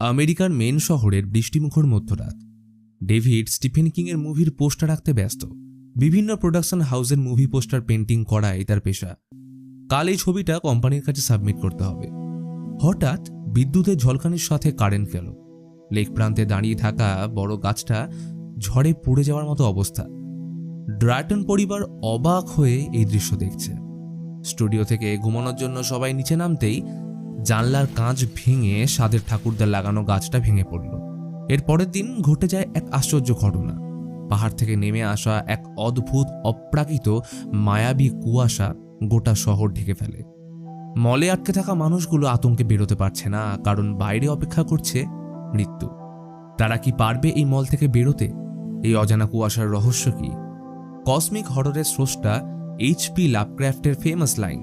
আমেরিকার মেন শহরের বৃষ্টিমুখর মধ্যরাত। ডেভিড স্টিফেন কিংয়ের মুভির পোস্টার রাখতে ব্যস্ত। বিভিন্ন প্রোডাকশন হাউসের মুভি পোস্টার পেন্টিং করাই তার পেশা। কাল এই ছবিটা কোম্পানির কাছে সাবমিট করতে হবে। হঠাৎ বিদ্যুতের ঝলকানির সাথে কারেন্ট গেল। লেক প্রান্তে দাঁড়িয়ে থাকা বড় গাছটা ঝড়ে পড়ে যাওয়ার মতো অবস্থা। ড্রাটন পরিবার অবাক হয়ে এই দৃশ্য দেখছে। স্টুডিও থেকে ঘুমানোর জন্য সবাই নিচে নামতেই জানলার কাঁচ ভেঙে সাদের ঠাকুরদার লাগানো গাছটা ভেঙে পড়ল। এর পরের দিন ঘটে যায় এক আশ্চর্য ঘটনা। পাহাড় থেকে নেমে আসা এক অদ্ভুত, অপ্রাকৃত, মায়াবী কুয়াশা গোটা শহর ঢেকে ফেলে। মলে আটকে থাকা মানুষগুলো আতঙ্কে বেরোতে পারছে না, কারণ বাইরে অপেক্ষা করছে মৃত্যু। তারা কি পারবে এই মল থেকে বেরোতে? এই অজানা কুয়াশার রহস্য কি? কসমিক হররের স্রষ্টা HP লাভক্রাফটের famous line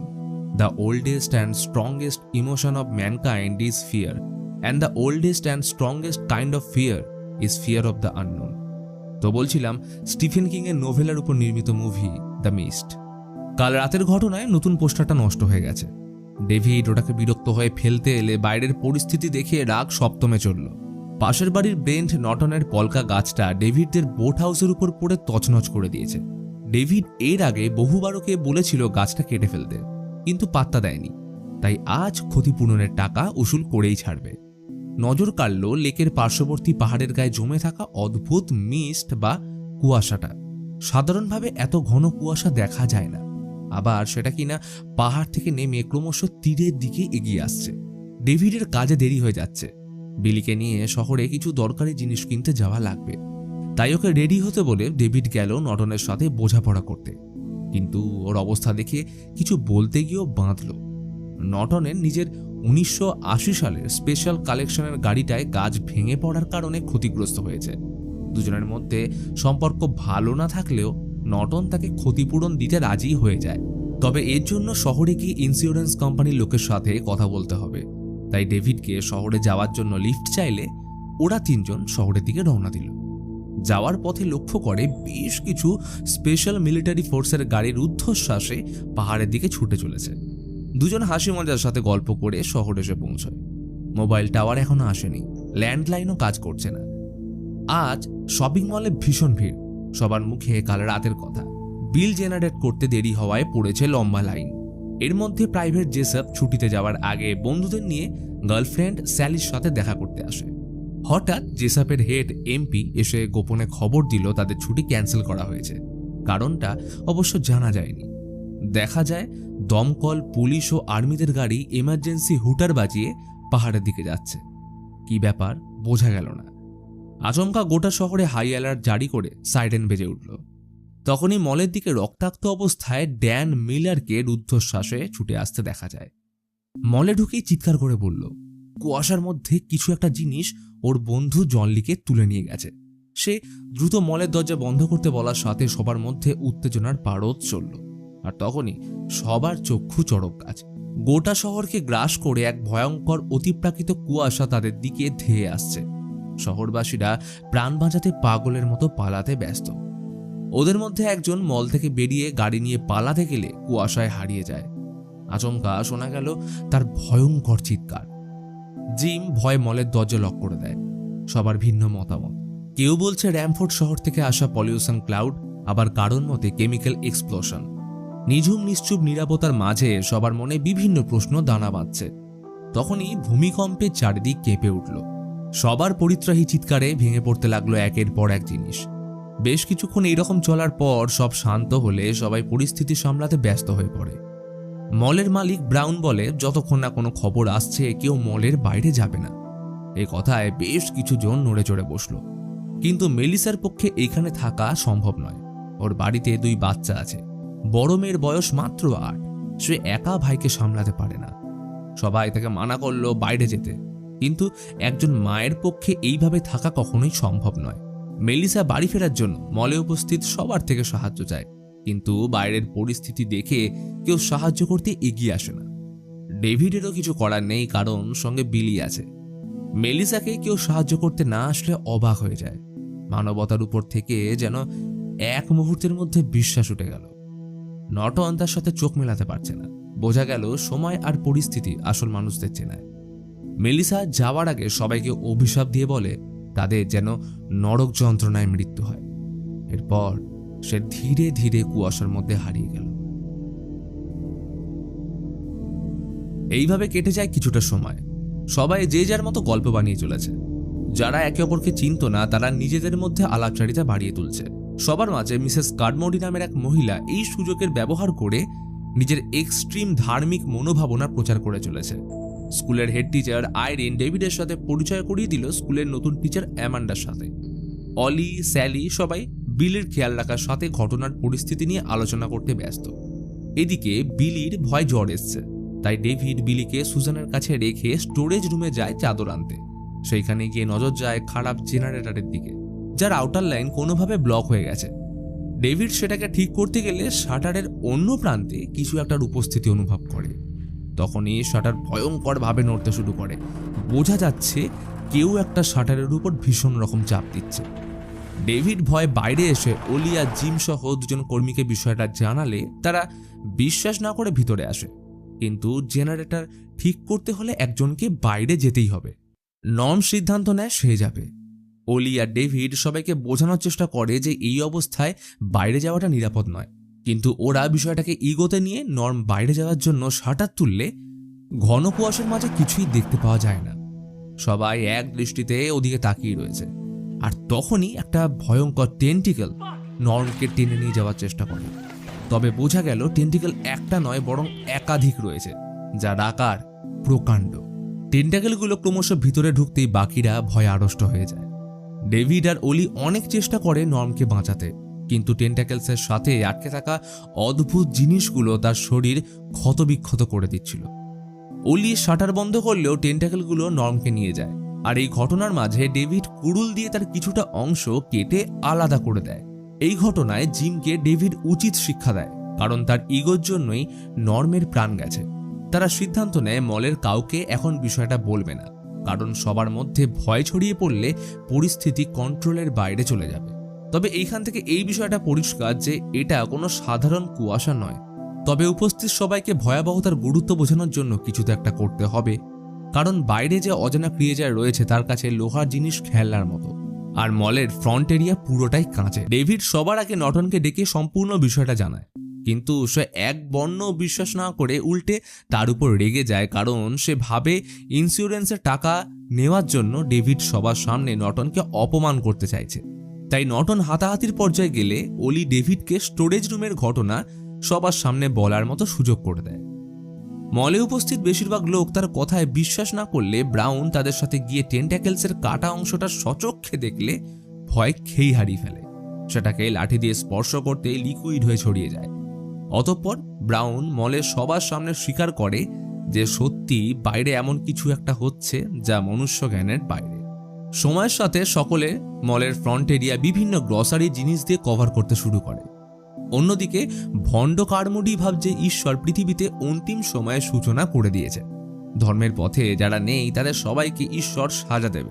the oldest and strongest emotion of mankind is fear and the oldest and strongest kind of fear is fear of the unknown তো বলছিলাম স্টিফেন কিংয়ের নোভেলার উপর নির্মিত মুভি দ্য মিস্ট কাল রাতের ঘটনায় নতুন পোস্টারটা নষ্ট হয়ে গেছে। ডেভিড ওটাকে বিরক্ত হয়ে ফেলতে এলে বাইরের পরিস্থিতি দেখে রাগ সপ্তমে চলল। পাশের বাড়ির ব্রেন্ট নটনের পলকা গাছটা ডেভিডদের বোট হাউসের উপর পড়ে তছনছ করে দিয়েছে। ডেভিড এর আগে বহুবার ওকে বলেছিল গাছটা কেটে ফেলতে। কিন্তু পাত্তা দেয়নি। তাই আজ ক্ষতিপূরণের টাকা উসুল করেই ছাড়বে। নজর কাড়ল লেকের পার্শ্ববর্তী পাহাড়ের গায়ে জমে থাকা অদ্ভুত মিস্ট বা কুয়াশাটা। সাধারণভাবে এত ঘন কুয়াশা দেখা যায় না। আবার সেটা কিনা পাহাড় থেকে নেমে ক্রমশ তীরের দিকে এগিয়ে আসছে। ডেভিডের কাজে দেরি হয়ে যাচ্ছে। বিলিকে নিয়ে শহরে কিছু দরকারি জিনিস কিনতে যাওয়া লাগবে। তাই ওকে রেডি হতে বলে ডেভিড গেল নটনের সাথে বোঝাপড়া করতে। কিন্তু ওর অবস্থা দেখে কিছু বলতে গিয়েও বাঁধল। নটনের নিজের উনিশশো আশি সালের স্পেশাল কালেকশনের গাড়িটায় গাছ ভেঙে পড়ার কারণে ক্ষতিগ্রস্ত হয়েছে। দুজনের মধ্যে সম্পর্ক ভালো না থাকলেও নটন তাকে ক্ষতিপূরণ দিতে রাজি হয়ে যায়। তবে এর জন্য শহরে কি ইন্স্যুরেন্স কোম্পানির লোকের সাথে কথা বলতে হবে। তাই ডেভিডকে শহরে যাওয়ার জন্য লিফট চাইলে ওরা তিনজন শহরের দিকে রওনা দিল। যাওয়ার পথে লক্ষ্য করে বেশ কিছু স্পেশাল মিলিটারি ফোর্সের গাড়ির ঊর্ধ্বশ্বাসে পাহাড়ের দিকে ছুটে চলেছে। দুজন হাসি মজার সাথে গল্প করে শহরে এসে পৌঁছয়। মোবাইল টাওয়ার এখনও আসেনি, ল্যান্ডলাইনও কাজ করছে না। আজ শপিং মলে ভীষণ ভিড়, সবার মুখে কাল রাতের কথা। বিল জেনারেট করতে দেরি হওয়ায় পড়েছে লম্বা লাইন। এর মধ্যে প্রাইভেট জেসব ছুটিতে যাওয়ার আগে বন্ধুদের নিয়ে গার্লফ্রেন্ড স্যালির সাথে দেখা করতে আসে। হঠাৎ জেসাপের হেড এমপি এসে গোপনে খবর দিল তাদের ছুটি ক্যান্সেল করা হয়েছে। কারণটা অবশ্য জানা যায়নি। দেখা যায়, দমকল, পুলিশ ও আর্মিদের গাড়ি এমার্জেন্সি হুটার বাজিয়ে পাহাড়ের দিকে যাচ্ছে। কি ব্যাপার? বোঝা গেল না। আচমকা গোটা শহরে হাই অ্যালার্ট জারি করে সাইরেন বেজে উঠল। তখনই মলের দিকে রক্তাক্ত অবস্থায় ড্যান মিলারকে রুদ্ধশ্বাসে ছুটে আসতে দেখা যায়। মলে ঢুকেই চিৎকার করে বলল কুয়াশার মধ্যে কিছু একটা জিনিস ওর বন্ধু জনলিকে তুলে নিয়ে গেছে। সে দ্রুত মলের দরজা বন্ধ করতে বলার সাথে সবার মধ্যে উত্তেজনার পারদ চলল। আর তখনই সবার চক্ষু চড়ক গাছ গোটা শহরকে গ্রাস করে এক ভয়ঙ্কর অতিপ্রাকৃত কুয়াশা তাদের দিকে ধেয়ে আসছে। শহরবাসীরা প্রাণ বাঁচাতে পাগলের মতো পালাতে ব্যস্ত। ওদের মধ্যে একজন মল থেকে বেরিয়ে গাড়ি নিয়ে পালাতে গেলে কুয়াশায় হারিয়ে যায়। আচমকা শোনা গেল তার ভয়ঙ্কর চিৎকার। জিম ভয় মলের দরজা লক করে দেয়। সবার ভিন্ন মতামত। কেউ বলছে র্যামফোর্ড শহর থেকে আসা পলিউশন ক্লাউড, আবার কারণ মতে কেমিক্যাল এক্সপ্লোশন। নিঝুম, নিশ্চুপ নিরাপত্তার মাঝে সবার মনে বিভিন্ন প্রশ্ন দানা বাঁধছে। তখনই ভূমিকম্পে চারিদিক কেঁপে উঠল। সবার পরিত্রাহী চিৎকারে ভেঙে পড়তে লাগল একের পর এক জিনিস। বেশ কিছুক্ষণ এইরকম চলার পর সব শান্ত হলে সবাই পরিস্থিতি সামলাতে ব্যস্ত হয়ে পড়ে। মলের মালিক ব্রাউন বলে, যতক্ষণ না কোনো খবর আসছে, কেউ মলের বাইরে যাবে না। এই কথায় বেশ কিছু জন নড়ে চড়ে বসল। কিন্তু মেলিসার পক্ষে এইখানে থাকা সম্ভব নয়। ওর বাড়িতে দুই বাচ্চা আছে। বড় মেয়ের বয়স মাত্র আট। সে একা ভাইকে সামলাতে পারে না। সবাই তাকে মানা করল বাইরে যেতে। কিন্তু একজন মায়ের পক্ষে এইভাবে থাকা কখনোই সম্ভব নয়। মেলিসা বাড়ি ফেরার জন্য মলে উপস্থিত সবার থেকে সাহায্য চায়। কিন্তু বাইরের পরিস্থিতি দেখে কেউ সাহায্য করতে এগিয়ে আসে না। ডেভিডেরও কিছু করার নেই, কারণ সঙ্গে বিলি আছে। মেলিসাকে কেউ সাহায্য করতে না আসলে অবাক হয়ে যায়। মানবতার উপর থেকে যেন এক মুহূর্তের মধ্যে বিশ্বাস উঠে গেল। নটন তার সাথে চোখ মেলাতে পারছে না। বোঝা গেল সময় আর পরিস্থিতি আসল মানুষদের চেনায়। মেলিসা যাওয়ার আগে সবাইকে অভিশাপ দিয়ে বলে, তাদের যেন নরক যন্ত্রণায় মৃত্যু হয়। এরপর সে ধীরে ধীরে কুয়াশার মধ্যে হারিয়ে গেল। এইভাবে কেটে যায় কিছুটা সময়। সবাই যে যার মতো গল্প বানিয়ে চলেছে। যারা একে অপরকে চিনত না, তারা নিজেদের মধ্যে আলাপচারিতা বাড়িয়ে তুলছে। সবার মাঝে মিসেস কার্ডমোডি নামের এক মহিলা এই সুযোগের ব্যবহার করে নিজের এক্সট্রিম ধার্মিক মনোভাবনা প্রচার করে চলেছে। স্কুলের হেড টিচার আইরিন ডেভিডের সাথে পরিচয় করিয়ে দিল স্কুলের নতুন টিচার অ্যামান্ডার সাথে। অলি, স্যালি সবাই বিলির খেয়াল রাখার সাথে ঘটনার পরিস্থিতি নিয়ে আলোচনা করতে ব্যস্ত। এদিকে বিলির ভয় জ্বর এসছে, তাই ডেভিড বিলিকে সুজানের কাছে রেখে স্টোরেজ রুমে যায় চাদর আনতে। সেইখানে গিয়ে নজর যায় খারাপ জেনারেটরের দিকে, যার আউটার লাইন কোনোভাবে ব্লক হয়ে গেছে। ডেভিড সেটাকে ঠিক করতে গেলে শাটারের অন্য প্রান্তে কিছু একটার উপস্থিতি অনুভব করে। তখনই শাটার ভয়ঙ্করভাবে নড়তে শুরু করে। বোঝা যাচ্ছে কেউ একটা শাটারের উপর ভীষণ রকম চাপ দিচ্ছে। ডেভিড ভয় বাইরে এসে ওলিয়া জিম সহ দুজন কর্মীকে বিষয়টা জানালে তারা বিশ্বাস না করে ভিতরে আসে। কিন্তু জেনারেটর ঠিক করতে হলে একজনকে বাইরে যেতেই হবে। নর্ম সিদ্ধান্ত নেয় সে যাবে। ওলি আর ডেভিড সবাইকে বোঝানোর চেষ্টা করে যে এই অবস্থায় বাইরে যাওয়াটা নিরাপদ নয়। কিন্তু ওরা বিষয়টাকে ইগোতে নিয়ে নর্ম বাইরে যাওয়ার জন্য শাটার তুললে ঘন কুয়াশার মাঝে কিছুই দেখতে পাওয়া যায় না। সবাই এক দৃষ্টিতে ওদিকে তাকিয়ে রয়েছে। আর তখনই একটা ভয়ঙ্কর টেন্টিকেল নর্মকে টেনে নিয়ে যাওয়ার চেষ্টা করে। তবে বোঝা গেল টেন্টিকেল একটা নয়, বরং একাধিক রয়েছে, যার আকার প্রকাণ্ড। টেন্টাকেলগুলো ক্রমশ ভিতরে ঢুকতেই বাকিরা ভয়ে আড়ষ্ট হয়ে যায়। ডেভিড আর অলি অনেক চেষ্টা করে নর্মকে বাঁচাতে, কিন্তু টেন্টাকেলসের সাথে আটকে থাকা অদ্ভুত জিনিসগুলো তার শরীর ক্ষতবিক্ষত করে দিচ্ছিল। অলি শাটার বন্ধ করলেও টেন্টাকেলগুলো নর্মকে নিয়ে যায়। আর এই ঘটনার মাঝে ডেভিড কুড়ুল দিয়ে তার কিছুটা অংশ কেটে আলাদা করে দেয়। এই ঘটনায় জিমকে ডেভিড উচিত শিক্ষা দেয়, কারণ তার ইগোর জন্যই নর্মের প্রাণ গেছে। তারা সিদ্ধান্ত নেয় মলের কাউকে এখন বিষয়টা বলবে না, কারণ সবার মধ্যে ভয় ছড়িয়ে পড়লে পরিস্থিতি কন্ট্রোলের বাইরে চলে যাবে। তবে এইখান থেকে এই বিষয়টা পরিষ্কার যে এটা কোনো সাধারণ কুয়াশা নয়। তবে উপস্থিত সবাইকে ভয়াবহতার গুরুত্ব বোঝানোর জন্য কিছু তো একটা করতে হবে। কারণ বাইরে যে অজানা ক্রিয়েচার রয়েছে, তার কাছে লোহার জিনিস খেলনার মতো। আর মলের ফ্রন্ট এরিয়া পুরোটাই কাঁচে। ডেভিড সবার আগে নটনকে ডেকে সম্পূর্ণ বিষয়টা জানায়। কিন্তু সে এক বর্ণ বিশ্বাস না করে উল্টে তার উপর রেগে যায়, কারণ সে ভাবে ইন্স্যুরেন্সের টাকা নেওয়ার জন্য ডেভিড সবার সামনে নটনকে অপমান করতে চাইছে। তাই নটন হাতাহাতির পর্যায়ে গেলে অলি ডেভিডকে স্টোরেজ রুমের ঘটনা সবার সামনে বলার মতো সুযোগ করে দেয়। মলে উপস্থিত বেশিরভাগ লোক তার কথায় বিশ্বাস না করলে ব্রাউন তাদের সাথে গিয়ে টেন্টাকেলসের কাটা অংশটা সচক্ষে দেখলে ভয় খেই হারিয়ে ফেলে। সেটাকে লাঠি দিয়ে স্পর্শ করতে লিকুইড হয়ে ছড়িয়ে যায়। অতঃপর ব্রাউন মলে সবার সামনে স্বীকার করে যে সত্যি বাইরে এমন কিছু একটা হচ্ছে যা মনুষ্য জ্ঞানের বাইরে। সময়ের সাথে সকলে মলের ফ্রন্ট এরিয়া বিভিন্ন গ্রসারি জিনিস দিয়ে কভার করতে শুরু করে। অন্যদিকে, ভণ্ড কারমুডি ভাবছে ঈশ্বর পৃথিবীতে অন্তিম সময়ে সূচনা করে দিয়েছে। ধর্মের পথে যারা নেই তাদের সবাইকে ঈশ্বর সাজা দেবে।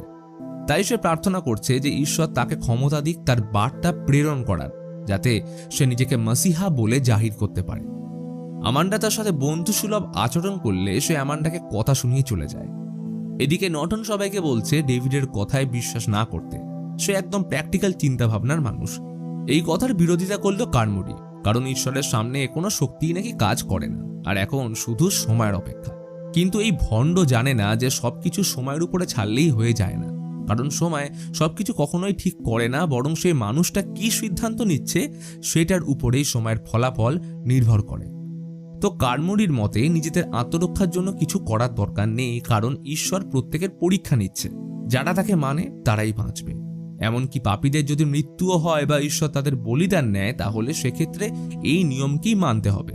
তাই সে প্রার্থনা করছে যে ঈশ্বর তাকে ক্ষমতা দিক, তার বার্তা প্রেরণ করার, যাতে সে নিজেকে মাসিহা বলে জাহির করতে পারে। আমান্ডা তার সাথে বন্ধুসুলভ আচরণ করলে সে আমান্ডাকে কথা শুনিয়ে চলে যায়। এদিকে নটন সবাইকে বলছে, ডেভিডের কথায় বিশ্বাস না করতে। সে একদম প্র্যাকটিক্যাল চিন্তাভাবনার মানুষ। এই কথার বিরোধিতা করল কারমুডি কারণ ঈশ্বরের সামনে কোনো শক্তিই নাকি কাজ করে না, আর এখন শুধু সময়ের অপেক্ষা। কিন্তু এই ভণ্ড জানে না যে সবকিছু সময়ের উপরে ছাড়লেই হয়ে যায় না, কারণ সময় সবকিছু কখনোই ঠিক করে না, বরং সেই মানুষটা কি সিদ্ধান্ত নিচ্ছে সেটার উপরেই সময়ের ফলাফল নির্ভর করে। তো কারমুডির মতে নিজেদের আত্মরক্ষার জন্য কিছু করার দরকার নেই, কারণ ঈশ্বর প্রত্যেকের পরীক্ষা নিচ্ছে, যারা তাকে মানে তারাই বাঁচবে। এমনকি পাপীদের যদি মৃত্যুও হয় বা ঈশ্বর তাদের বলিদান নেয়, তাহলে সেক্ষেত্রে এই নিয়মকেই মানতে হবে।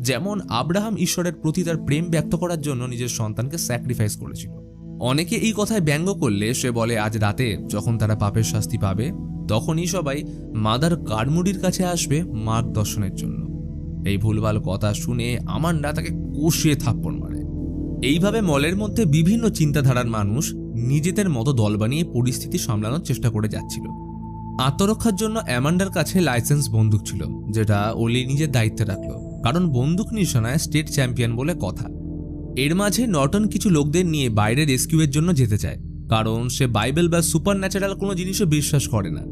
যেমন আব্রাহাম ঈশ্বরের প্রতি তার প্রেম ব্যক্ত করার জন্য নিজের সন্তানকে স্যাক্রিফাইস করেছিল। অনেকে এই কথায় ব্যঙ্গ করলে সে বলে, আজ রাতে যখন তারা পাপের শাস্তি পাবে, তখনই সবাই মাদার কারমুডির কাছে আসবে মার্গদর্শনের জন্য। এই ভুলভাল কথা শুনে আমার না তাকে কষিয়ে থাপ্পড় মারে। এইভাবে মলের মধ্যে বিভিন্ন চিন্তাধারার মানুষ নিজেদের মতো দল বানিয়ে পরিস্থিতি সামলানোর চেষ্টা করে যাচ্ছিল। আত্মরক্ষার জন্য অ্যামান্ডার কাছে লাইসেন্স বন্দুক ছিল, যেটা ওলি নিজের দায়িত্বে রাখল, কারণ বন্দুক নিশানায় স্টেট চ্যাম্পিয়ন বলে কথা। এর মাঝে নটন কিছু লোকদের নিয়ে বাইরে রেস্কিউয়ের জন্য যেতে চায়, কারণ সে বাইবেল বা সুপার ন্যাচারাল কোনো জিনিসও বিশ্বাস করে না।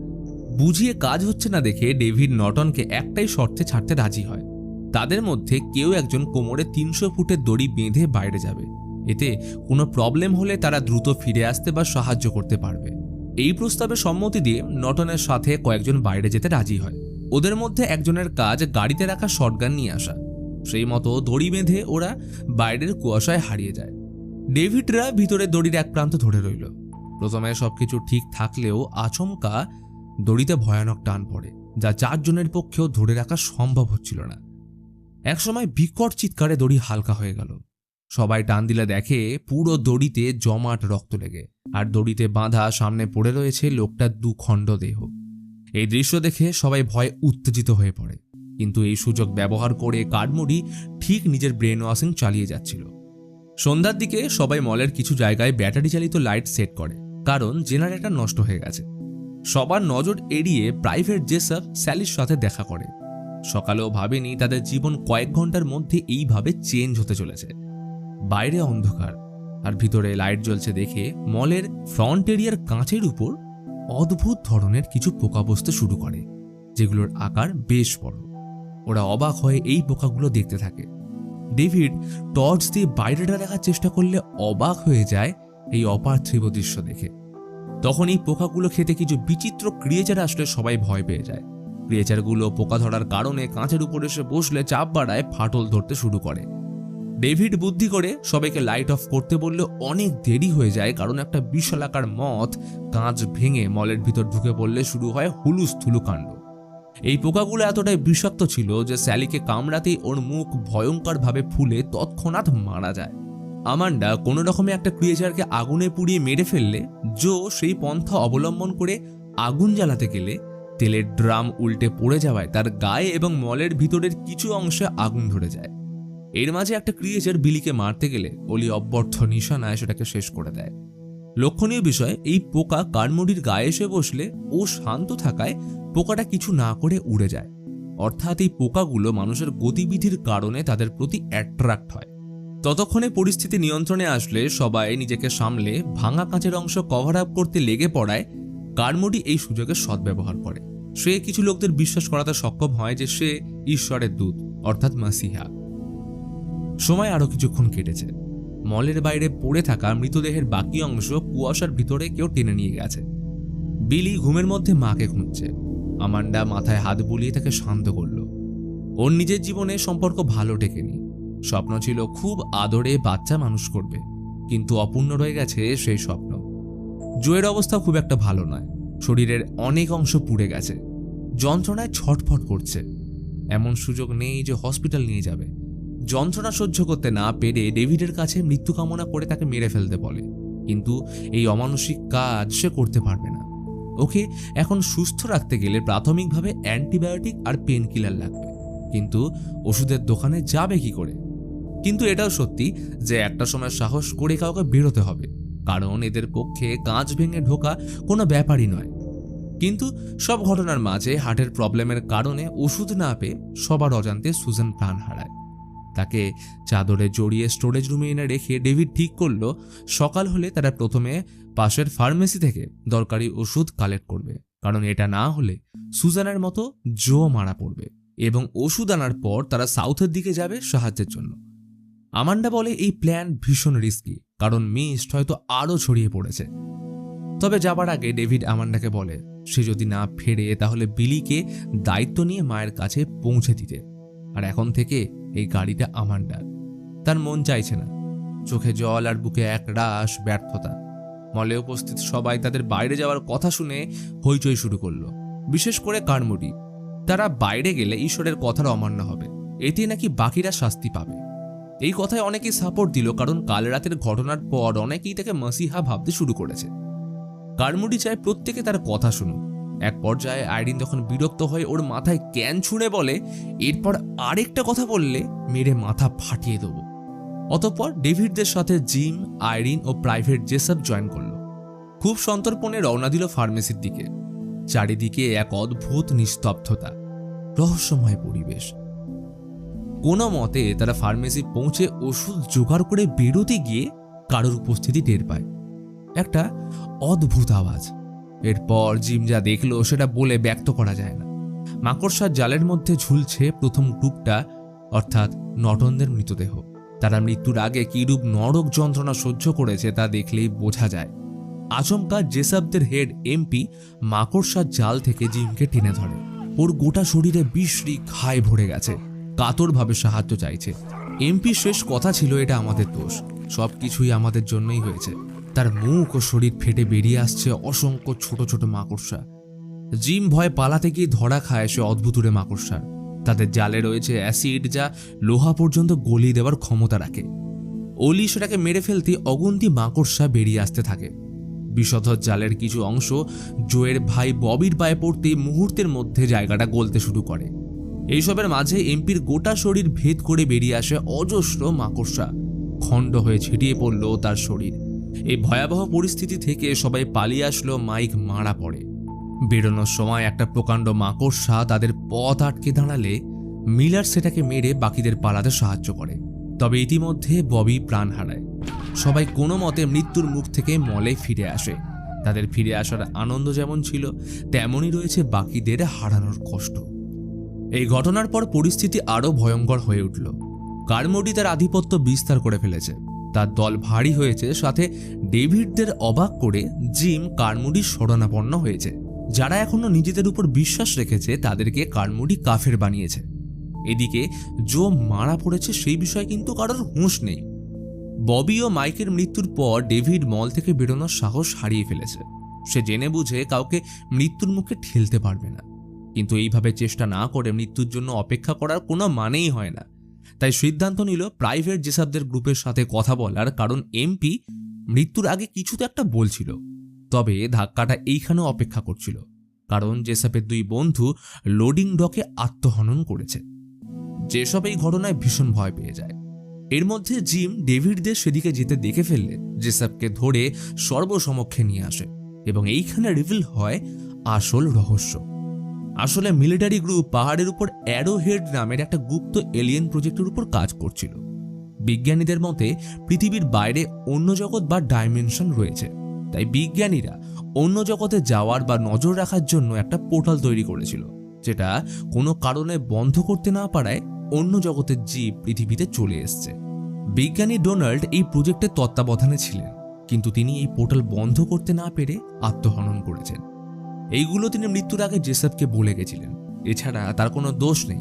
বুঝিয়ে কাজ হচ্ছে না দেখে ডেভিড নটনকে একটাই শর্তে ছাড়তে রাজি হয়। তাদের মধ্যে কেউ একজন কোমরে তিনশো ফুটের দড়ি বেঁধে বাইরে যাবে। এতে কোনো প্রবলেম হলে তারা দ্রুত ফিরে আসতে বা সাহায্য করতে পারবে। এই প্রস্তাবে সম্মতি দিয়ে নটনের সাথে কয়েকজন বাইরে যেতে রাজি হয়। ওদের মধ্যে একজনের কাজ গাড়িতে রাখা শটগান নিয়ে আসা। সেই মতো দড়ি বেঁধে ওরা বাইরের কুয়াশায় হারিয়ে যায়। ডেভিডরা ভিতরে দড়ির এক প্রান্ত ধরে রইল। প্রথমে সবকিছু ঠিক থাকলেও আচমকা দড়িতে ভয়ানক টান পড়ে, যা চারজনের পক্ষেও ধরে রাখা সম্ভব হচ্ছিল না। একসময় বিকট চিৎকারে দড়ি হালকা হয়ে গেল। সবাই টান দিলে দেখে পুরো দড়িতে জমাট রক্ত লেগে। আর দড়িতে বাঁধা সামনে পড়ে রয়েছে লোকটার দুখণ্ড দেহ। এই দৃশ্য দেখে সবাই ভয়ে উত্তেজিত হয়ে পড়ে। কিন্তু এই সুযোগ ব্যবহার করে কাঠমুড়ি ঠিক নিজের ব্রেন ওয়াশিং চালিয়ে যাচ্ছিল। সন্ধ্যার দিকে সবাই মলের কিছু জায়গায় ব্যাটারি চালিত লাইট সেট করে, কারণ জেনারেটর নষ্ট হয়ে গেছে। সবার নজর এড়িয়ে প্রাইভেট জেসব স্যালির সাথে দেখা করে। সকালেও ভাবেনি তাদের জীবন কয়েক ঘণ্টার মধ্যে এইভাবে চেঞ্জ হতে চলেছে। বাইরে অন্ধকার। আর ভিতরে লাইট জ্বলছে দেখে মলের ফ্রন্ট এরিয়ার কাঁচের উপর অদ্ভুত ধরনের কিছু পোকা বসতে শুরু করে, যেগুলোর আকার বেশ বড়। ওরা অবাক হয়ে এই পোকাগুলো দেখতে থাকে। ডেভিড টর্চ দিয়ে বাইরেটা দেখার চেষ্টা করলে অবাক হয়ে যায় এই অপার্থিব দৃশ্য দেখে। তখন এই পোকাগুলো খেতে কিছু বিচিত্র ক্রিয়েচার আসলে সবাই ভয় পেয়ে যায়। ক্রিয়েচারগুলো পোকা ধরার কারণে কাঁচের উপর এসে বসলে চাপ বাড়ায় ফাটল ধরতে শুরু করে। ডেভিড বুদ্ধি করে সবাইকে লাইট অফ করতে বললে অনেক দেরি হয়ে যায়, কারণ একটা বিশালাকার মথ কাঁচ ভেঙে মলের ভিতর ঢুকে পড়লে শুরু হয় হুলুস থুলু কাণ্ড। এই পোকাগুলো এতটাই বিষাক্ত ছিল যে স্যালিকে কামড়াতেই ওর মুখ ভয়ঙ্করভাবে ফুলে তৎক্ষণাৎ মারা যায়। আমান্ডা কোনো রকমে একটা ক্রিয়েচারকে আগুনে পুড়িয়ে মেরে ফেললে, জো সেই পন্থা অবলম্বন করে আগুন জ্বালাতে গেলে তেলের ড্রাম উল্টে পড়ে যাওয়ায় তার গায়ে এবং মলের ভিতরের কিছু অংশে আগুন ধরে যায়। এর মাঝে একটা ক্রিয়েচার বিলিকে মারতে গেলে অলি অব্যর্থ নিশানায় সেটাকে শেষ করে দেয়। লক্ষণীয় বিষয়, এই পোকা কানমুড়ির গায়ে এসে বসলে ও শান্ত থাকায় পোকাটা কিছু না করে উড়ে যায়। অর্থাৎ এই পোকাগুলো মানুষের গতিবিধির কারণে তাদের প্রতি অ্যাট্রাক্ট হয়। ততক্ষণে পরিস্থিতি নিয়ন্ত্রণে আসলে সবাই নিজেকে সামলে ভাঙা কাঁচের অংশ কভার আপ করতে লেগে পড়ায় কারমুডি এই সুযোগের সদ্ব্যবহার করে। সে কিছু লোকদের বিশ্বাস করাতে সক্ষম হয় যে সে ঈশ্বরের দূত, অর্থাৎ মাসিহা। সময় আরও কিছুক্ষণ কেটেছে। মলের বাইরে পড়ে থাকা মৃতদেহের বাকি অংশ কুয়াশার ভিতরে কেউ টেনে নিয়ে গেছে। বিলি ঘুমের মধ্যে মাকে খুঁজছে। আমান্ডা মাথায় হাত বুলিয়ে তাকে শান্ত করল। ওর নিজের জীবনে সম্পর্ক ভালো টেকেনি। স্বপ্ন ছিল খুব আদরে বাচ্চা মানুষ করবে, কিন্তু অপূর্ণ রয়ে গেছে সেই স্বপ্ন। জয়ের অবস্থা খুব একটা ভালো নয়। শরীরের অনেক অংশ পুড়ে গেছে। যন্ত্রণায় ছটফট করছে। এমন সুযোগ নেই যে হসপিটাল নিয়ে যাবে। যন্ত্রণা সহ্য করতে না পেরে ডেভিডের কাছে মৃত্যু কামনা করে তাকে মেরে ফেলতে বলে। কিন্তু এই অমানসিক কাজ সে করতে পারবে না। ওকে এখন সুস্থ রাখতে গেলে প্রাথমিকভাবে অ্যান্টিবায়োটিক আর পেন কিলার লাগবে। কিন্তু ওষুধের দোকানে যাবে কি করে? কিন্তু এটাও সত্যি যে একটা সময় সাহস করে কাউকে বেরোতে হবে। কারণ এদের পক্ষে কাঁচ ভেঙে ঢোকা কোনো ব্যাপারই নয়। কিন্তু সব ঘটনার মাঝে হার্টের প্রবলেমের কারণে ওষুধ না পেয়ে সবার অজান্তে সুজেন প্রাণ হারায়। তাকে চাদরে জড়িয়ে স্টোরেজ রুমে এনে রেখে ডেভিড ঠিক করল, সকাল হলে তারা প্রথমে পাশের ফার্মেসি থেকে দরকারি ওষুধ কালেক্ট করবে। কারণ এটা না হলে সুজানের মতো জো মারা পড়বে এবং ওষুধ আনার পর তারা সাউথের দিকে যাবে সাহায্যের জন্য। আমান্ডা বলে এই প্ল্যান ভীষণ রিস্কি কারণ মিস্ট হয়তো আরও ছড়িয়ে পড়েছে। তবে যাবার আগে ডেভিড আমান্ডাকে বলে, সে যদি না ফেরে তাহলে বিলিকে দায়িত্ব নিয়ে মায়ের কাছে পৌঁছে দিতে। আর এখন থেকে এই গাড়িটা আমার আমান্ডার তার মন চাইছে না। চোখে জল আর বুকে এক রাস ব্যর্থতা। মলে উপস্থিত সবাই তাদের বাইরে যাওয়ার কথা শুনে হইচই শুরু করল। বিশেষ করে কারমুডি তারা বাইরে গেলে ঈশ্বরের কথার অমান্য হবে। এতে নাকি বাকিরা শাস্তি পাবে। এই কথায় অনেকেই সাপোর্ট দিল কারণ কাল রাতের ঘটনার পর অনেকেই তাকে মাসিহা ভাবতে শুরু করেছে। কারমুডি চায় প্রত্যেকে তার কথা শুনুক। এক পর্যায়ে আইরিন যখন বিরক্ত হয়ে ওর মাথায় ক্যান ছুঁড়ে বলে, এরপর আরেকটা কথা বললে মেরে মাথা ফাটিয়ে দেবো। অতঃপর ডেভিডদের সাথে জিম, আইরিন ও প্রাইভেট জেসব জয়েন করল। খুব সন্তর্পণে রওনা দিল ফার্মেসির দিকে। চারিদিকে এক অদ্ভুত নিস্তব্ধতা, রহস্যময় পরিবেশ। কোনো মতে তারা ফার্মেসি পৌঁছে ওষুধ জোগাড় করে বেরোতে গিয়ে কারোর উপস্থিতি টের পায়। একটা অদ্ভুত আওয়াজ। এরপর জিম যা দেখল সেটা বলে ব্যক্ত করা যায় না। মাকড়সার জালের মধ্যে ঝুলছে প্রথম গ্রুপটা অর্থাৎ নটনদের মৃতদেহ। তারা মৃত্যুর আগে কিরূপ নরক যন্ত্রণা সহ্য করেছে তা দেখলেই বোঝা যায়। আচমকা জেসাবদের হেড এমপি মাকড়সার জাল থেকে জিমকে টেনে ধরে। ওর গোটা শরীরে বিশ্রী ঘায় ভরে গেছে। কাতরভাবে সাহায্য চাইছে। এমপি শেষ কথা ছিল, এটা আমাদের দোষ। সব কিছুই আমাদের জন্যই হয়েছে। তার মুখ ও শরীর ফেটে বেরিয়ে আসছে অসংখ্য ছোট ছোট মাকড়সা। জিম ভয় পালাতে গিয়ে ধরা খায় সে অদ্ভুতুরে মাকড়সার। তাদের জালে রয়েছে অ্যাসিড যা লোহা পর্যন্ত গলিয়ে দেওয়ার ক্ষমতা রাখে। অলি সেটাকে মেরে ফেলতে অগন্তি মাকড়সা বেরিয়ে আসতে থাকে। বিষধর জালের কিছু অংশ জোয়ের ভাই ববির পায়ে পড়তে মুহূর্তের মধ্যে জায়গাটা গলতে শুরু করে। এইসবের মাঝে এমপির গোটা শরীর ভেদ করে বেরিয়ে আসে অজস্র মাকড়সা। খণ্ড হয়ে ছিটিয়ে পড়ল তার শরীর। এই ভয়াবহ পরিস্থিতি থেকে সবাই পালিয়ে আসলো মাইক মারা পড়ে। বেরোনোর সময় একটা প্রকাণ্ড মাকড়সা তাদের পথ আটকে দাঁড়ালে মিলার সেটাকে মেরে বাকিদের পালাতে সাহায্য করে। তবে ইতিমধ্যে ববি প্রাণ হারায়। সবাই কোনো মতে মৃত্যুর মুখ থেকে মলে ফিরে আসে। তাদের ফিরে আসার আনন্দ যেমন ছিল, তেমনই রয়েছে বাকিদের হারানোর কষ্ট। এই ঘটনার পর পরিস্থিতি আরও ভয়ঙ্কর হয়ে উঠল। কারমোডি তার আধিপত্য বিস্তার করে ফেলেছে। তার দল ভারী হয়েছে, সাথে ডেভিডদের অবাক করে জিম কারমুডির শরণাপন্ন হয়েছে। যারা এখনও নিজেদের উপর বিশ্বাস রেখেছে, তাদেরকে কারমুডি কাফের বানিয়েছে। এদিকে জো মারা পড়েছে সেই বিষয়ে কিন্তু কারোর হুঁশ নেই। ববি ও মাইকের মৃত্যুর পর ডেভিড মল থেকে বেরোনোর সাহস হারিয়ে ফেলেছে। সে জেনে বুঝে কাউকে মৃত্যুর মুখে ঠেলতে পারবে না। কিন্তু এইভাবে চেষ্টা না করে মৃত্যুর জন্য অপেক্ষা করার কোনো মানেই হয় না। তাই সিদ্ধান্ত নিল প্রাইভেট যেসবদের গ্রুপের সাথে কথা বলার কারণ এমপি মৃত্যুর আগে কিছু তো একটা বলছিল তবে ধাক্কাটা এইখানেও অপেক্ষা করছিল, কারণ জেসাপের দুই বন্ধু লোডিং ডকে আত্মহনন করেছে। যেসব এই ঘটনায় ভীষণ ভয় পেয়ে যায়। এর মধ্যে জিম ডেভিডদের সেদিকে যেতে দেখে ফেললে জেসাপকে ধরে সর্বসমক্ষে নিয়ে আসে এবং এইখানে রিভিল হয় আসল রহস্য। আসলে মিলিটারি গ্রুপ পাহাড়ের উপর অ্যারো হেড নামের একটা গুপ্ত এলিয়েন প্রজেক্টের উপর কাজ করছিল। বিজ্ঞানীদের মতে, পৃথিবীর বাইরে অন্য জগৎ বা ডাইমেনশন রয়েছে। তাই বিজ্ঞানীরা অন্য জগতে যাওয়ার বা নজর রাখার জন্য একটা পোর্টাল তৈরি করেছিল, যেটা কোনো কারণে বন্ধ করতে না পারায় অন্য জগতের জীব পৃথিবীতে চলে এসছে। বিজ্ঞানী ডোনাল্ড এই প্রজেক্টের তত্ত্বাবধানে ছিলেন, কিন্তু তিনি এই পোর্টাল বন্ধ করতে না পেরে আত্মহনন করেছেন। এইগুলো তিনি মৃত্যুর আগে জেসবকে বলে গেছিলেন। এছাড়া তার কোনো দোষ নেই।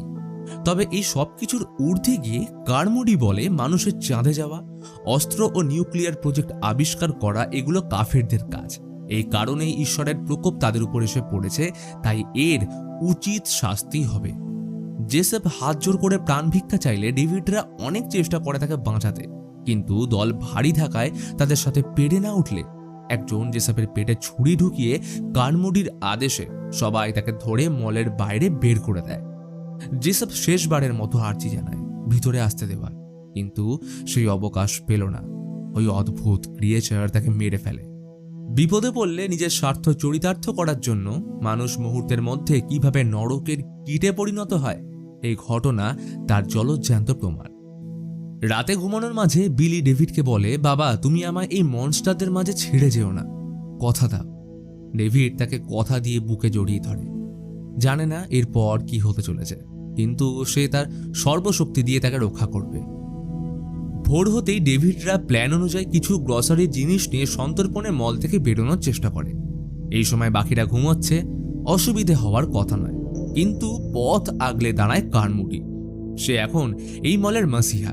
তবে এই সব কিছুর ঊর্ধ্বে গিয়ে কারমুডি বলে মানুষের চাঁদে যাওয়া, অস্ত্র ও নিউক্লিয়ার প্রজেক্ট আবিষ্কার করা এগুলো কাফেরদের কাজ। এই কারণেই ঈশ্বরের প্রকোপ তাদের উপর এসে পড়েছে, তাই এর উচিত শাস্তি হবে। জেসেপ হাত জোর করে প্রাণ ভিক্ষা চাইলে ডেভিডরা অনেক চেষ্টা করে তাকে বাঁচাতে। কিন্তু দল ভারী থাকায় তাদের সাথে পেরে না উঠলে একজন জেসাপের পেটে ছুরি ঢুকিয়ে কানমুডির আদেশে সবাই তাকে ধরে মলের বাইরে বের করে দেয়। জেসব শেষবারের মতো আর্জি জানায়, ভিতরে আসতে দেওয়ার কিন্তু সেই অবকাশ পেল না। ওই অদ্ভুত ক্রিয়েচার তাকে মেরে ফেলে। বিপদে পড়লে নিজের স্বার্থ চরিতার্থ করার জন্য মানুষ মুহূর্তের মধ্যে কীভাবে নরকের কীটে পরিণত হয়, এই ঘটনা তার জলজ্যান্ত প্রমাণ। রাতে ঘুমানোর মাঝে বিলি ডেভিডকে বলে, বাবা, তুমি আমায় এই মনস্টারদের মাঝে ছেড়ে যেও না। কথা দাও। ডেভিড তাকে কথা দিয়ে বুকে জড়িয়ে ধরে। জানে না এরপর কি হতে চলেছে, কিন্তু সে তার সর্বশক্তি দিয়ে তাকে রক্ষা করবে। ভোর হতেই ডেভিডরা প্ল্যান অনুযায়ী কিছু গ্রসারি জিনিস নিয়ে সন্তর্পণে মল থেকে বেরোনোর চেষ্টা করে। এই সময় বাকিরা ঘুমোচ্ছে, অসুবিধে হওয়ার কথা নয়, কিন্তু পথ আগলে দাঁড়ায় কানমুটি সে এখন এই মলের মাসিহা।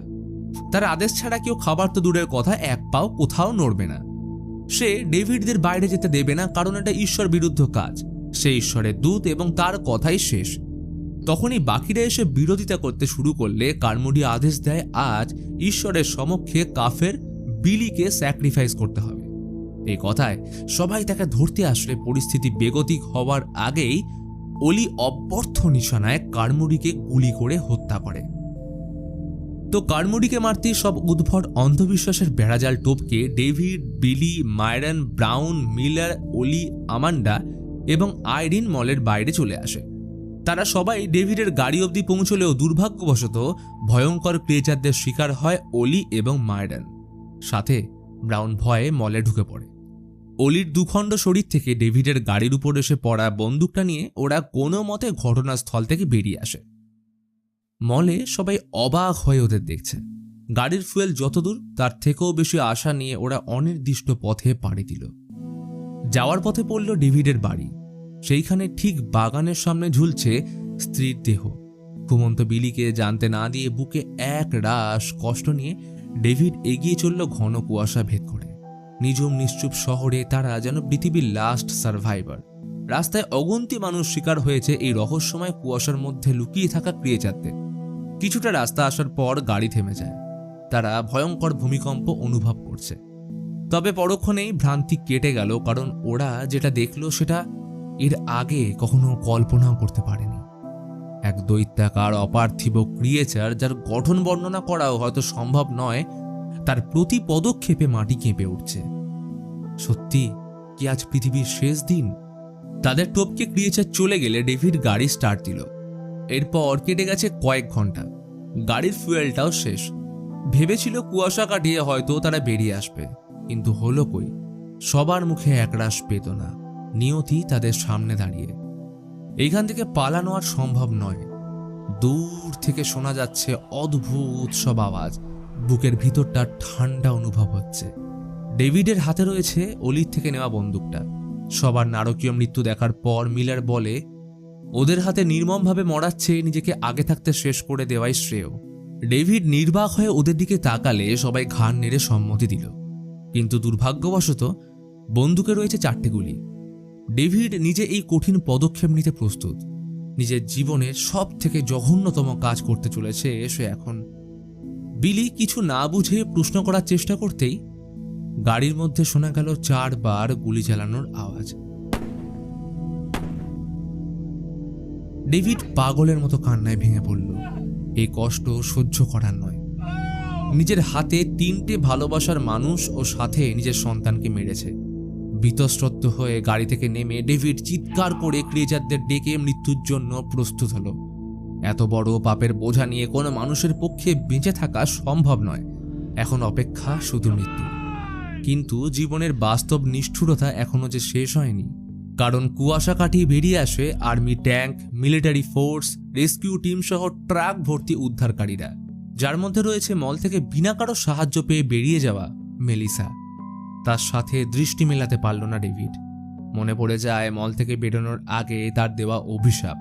তার আদেশ ছাড়া কেউ খাবার তো দূরের কথা, এক পাও কোথাও নড়বে না। সে ডেভিডদের বাইরে যেতে দেবে না, কারণ এটা ঈশ্বর বিরুদ্ধ কাজ। সে ঈশ্বরের দূত এবং তার কথাই শেষ। তখনই বাকিরা এসে বিরোধিতা করতে শুরু করলে কারমুডি আদেশ দেয়, আজ ঈশ্বরের সমক্ষে কাফের বিলিকে স্যাক্রিফাইস করতে হবে। এই কথায় সবাই তাকে ধরতে আসলে পরিস্থিতি বেগতিক হওয়ার আগেই অলি অব্যর্থ নিশানায় কারমুডিকে গুলি করে হত্যা করে। তো কারমুডিকে মারতে সব উদ্ভট অন্ধবিশ্বাসের বেড়াজাল টোপকে David Billy Myron Brown, Miller Ollie Amanda এবং আইরিন মলের বাইরে চলে আসে। তারা সবাই ডেভিডের গাড়ি অবধি পৌঁছলেও দুর্ভাগ্যবশত ভয়ঙ্কর ক্রিয়েচারদের শিকার হয় অলি এবং মায়ডান সাথে ব্রাউন ভয়ে মলে ঢুকে পড়ে। অলির দুখণ্ড শরীর থেকে ডেভিডের গাড়ির উপর এসে পড়া বন্দুকটা নিয়ে ওরা কোনো মতে ঘটনাস্থল থেকে বেরিয়ে আসে। মলে সবাই অবাক হয়ে ওদের দেখছে। গাড়ির ফুয়েল যতদূর, তার থেকেও বেশি আশা নিয়ে ওরা অনির্দিষ্ট পথে পাড়ি দিল। যাওয়ার পথে পড়ল ডেভিডের বাড়ি। সেইখানে ঠিক বাগানের সামনে ঝুলছে স্ত্রীর দেহ। ঘুমন্ত বিলিকে জানতে না দিয়ে বুকে এক রাস কষ্ট নিয়ে ডেভিড এগিয়ে চলল ঘন কুয়াশা ভেদ করে। নিজম নিশ্চুপ শহরে তারা যেন পৃথিবীর লাস্ট সার্ভাইভার রাস্তায় অগন্তি মানুষ শিকার হয়েছে এই রহস্যময় কুয়াশার মধ্যে লুকিয়ে থাকা ক্রিয়েচারদের। কিছুটা রাস্তা আসার পর গাড়ি থেমে যায়। তারা ভয়ঙ্কর ভূমিকম্প অনুভব করছে। তবে পরক্ষণেই ভ্রান্তি কেটে গেল, কারণ ওরা যেটা দেখল সেটা এর আগে কখনো কল্পনাও করতে পারেনি। এক দৈত্যাকার অপার্থিব ক্রিয়েচার যার গঠন বর্ণনা করাও হয়তো সম্ভব নয়, তার প্রতি পদক্ষেপে মাটি কেঁপে উঠছে। সত্যি কি আজ পৃথিবীর শেষ দিন? তাদের টপকে ক্রিয়েচার চলে গেলে ডেভিড গাড়ি স্টার্ট দিল। এরপর কেটে গেছে কয়েক ঘণ্টা। গাড়ির ফুয়েলটাও শেষ। ভেবেছিল কুয়াশা কাটিয়ে হয়তো তারা বেরিয়ে আসবে। কিন্তু হলো কই? সবার মুখে একরাশ বেদনা নিয়তি তাদের সামনে দাঁড়িয়ে। এইখান থেকে পালানো আর সম্ভব নয়। দূর থেকে শোনা যাচ্ছে অদ্ভুত সব আওয়াজ। বুকের ভিতরটা ঠান্ডা অনুভব হচ্ছে। ডেভিডের হাতে রয়েছে অলির থেকে নেওয়া বন্দুকটা। সবার নারকীয় মৃত্যু দেখার পর মিলার বলে ওদের হাতে নির্মমভাবে মরাচ্ছে নিজেকে আগে থাকতে শেষ করে দেওয়াই শ্রেয়। ডেভিড নির্বাক হয়ে ওদের দিকে তাকালে সবাই ঘাড় নেড়ে সম্মতি দিল। কিন্তু দুর্ভাগ্যবশত বন্দুকে রয়েছে চারটে গুলি। ডেভিড নিজে এই কঠিন পদক্ষেপ নিতে প্রস্তুত। নিজের জীবনের সব থেকে জঘন্যতম কাজ করতে চলেছে সে এখন। বিলি কিছু না বুঝে প্রশ্ন করার চেষ্টা করতেই গাড়ির মধ্যে শোনা গেল চারবার গুলি চালানোর আওয়াজ। ডেভিড পাগলের মতো কান্নায় ভেঙে পড়ল। এই কষ্ট সহ্য করার নয়। নিজের হাতে তিনটে ভালোবাসার মানুষ ও সাথে নিজের সন্তানকে মেরেছে। বীতশ্রদ্ধ হয়ে গাড়ি থেকে নেমে ডেভিড চিৎকার করে ক্রিয়েচারদের ডেকে মৃত্যুর জন্য প্রস্তুত হলো। এত বড় পাপের বোঝা নিয়ে কোনো মানুষের পক্ষে বেঁচে থাকা সম্ভব নয়। এখন অপেক্ষা শুধু মৃত্যু। কিন্তু জীবনের বাস্তব নিষ্ঠুরতা এখনও যে শেষ হয়নি। কারণ কুয়াশা কাটিয়ে বেরিয়ে আসে army tank, military force, rescue team সহ ট্রাক ভর্তি উদ্ধারকারীরা। যার মধ্যে রয়েছে মল থেকে বিনা কারও সাহায্য পেয়ে বেরিয়ে যাওয়া মেলিসা। তার সাথে দৃষ্টি মেলাতে পারল না ডেভিড। মনে পড়ে যায় মল থেকে বেরোনোর আগে তার দেওয়া অভিশাপ।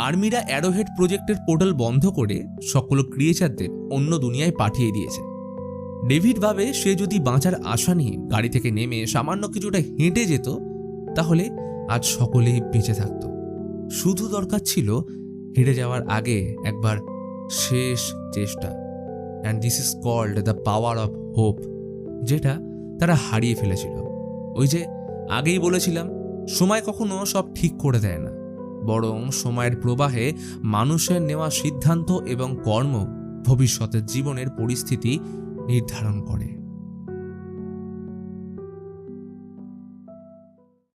আর্মিরা অ্যারোহেড প্রজেক্টের পোর্টাল বন্ধ করে সকল ক্রিয়েচারদের অন্য দুনিয়ায় পাঠিয়ে দিয়েছে। ডেভিড ভাবে সে যদি বাঁচার আশা নিয়ে গাড়ি থেকে নেমে সামান্য কিছুটা হেঁটে যেত, তাহলে আজ সকলেই বেঁচে থাকত। শুধু দরকার ছিল হেঁটে যাওয়ার আগে একবার শেষ চেষ্টা। And this is called the power of hope যেটা তারা হারিয়ে ফেলেছিল। ওই যে আগেই বলেছিলাম, সময় কখনো সব ঠিক করে দেয় না। বরং সময়ের প্রবাহে মানুষের নেওয়া সিদ্ধান্ত এবং কর্ম ভবিষ্যতের জীবনের পরিস্থিতি নির্ধারণ করে।